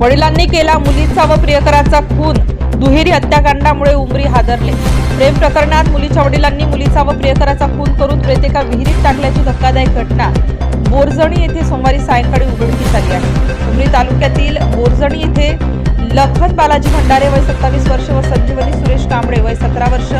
वडिलांनी केला मुलीचा व प्रियकराचा खून. दुहेरी हत्याकांडामुळे उमरी हादरले. प्रेम प्रकरणात मुलीच्या वडिलांनी मुलीचा व प्रियकराचा खून करून प्रेतेका विहिरीत टाकल्याची धक्कादायक घटना. बोरजणी येथे सोमवारी सायंकाळी उघडकीस आली आहे. उमरी तालुक्यातील बोरजणी येथे लखन बालाजी भंडारे वय सत्तावीस वर्ष व संजीवनी सुरेश कांबळे वय सतरा वर्ष.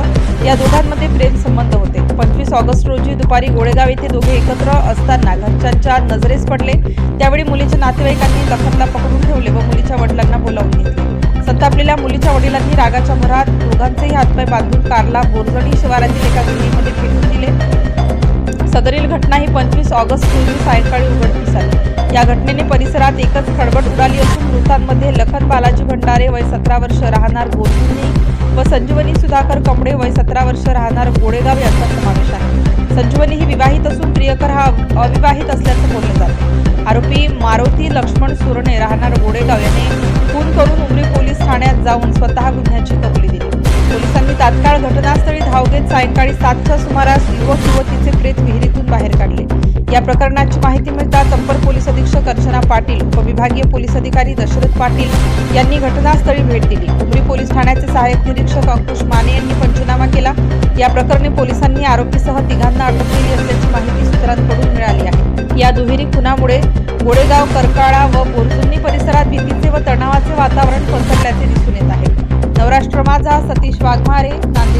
या दोघांमध्ये प्रेम संबंध होते. पंचवीस ऑगस्ट रोजी दुपारी गोळेगाव येथे दोघे एकत्र असताना घरच्यांच्या नजरेस पडले. त्यावेळी मुलीच्या नातेवाईकांनी लखनला पकडून ठेवले व मुलीच्या वडिलांना बोलावून घेतले. संतापलेल्या मुलीच्या वडिलांनी रागाच्या भरात दोघांचेही हातपाय बांधून कारला बोरजणी शिवारातील एका विहिरीमध्ये फेकून दिले. सदरील घटना ही पंचवीस ऑगस्ट रोजी सायंकाळी उघडकीस आली. या घटनेने परिसरात एकच खळबळ उडाली असून मृतांमध्ये लखन बालाजी भंडारे वय सतरा वर्ष राहणार बोरजुनी व संजीवनी सुधाकर कमडे वय सतरा वर्ष राहणार गोडेगाव यांचा समावेश आहे. संजीवनी ही विवाहित असून प्रियकर हा अविवाहित असल्याचं बोललं जातं. आरोपी मारुती लक्ष्मण सुरणे राहणार गोडेगाव याने खून करून उमरी पोलीस ठाण्यात जाऊन स्वतः गुन्ह्याची कबुली दिली. पोलिसांनी तात्काळ घटनास्थळी धाव घेत सायंकाळी सातच्या सुमारास युवक युवतीचे प्रेत विहिरीतून बाहेर काढले. या प्रकरणाची माहिती मिळताच अप्पर पोलीस अधीक्षक अर्चना पाटील उपविभागीय पोलीस अधिकारी दशरथ पाटील यांनी घटनास्थळी भेट दिली. उमरी पोलीस ठाण्याचे सहाय्यक निरीक्षक अंकुश माने यांनी पंचनामा केला. या प्रकरणी पोलिसांनी आरोपीसह तिघांना अटक केली असल्याची माहिती सूत्रांकडून मिळाली आहे. या दुहेरी खुनामुळे गोडेगाव करकाळा व बोरजुन्नी परिसरात भीतीचे व तणावाचे वातावरण पसरल्याचे दिसून येत आहे. नवराष्ट्र माझा सतीश वाघमारे नांदेड.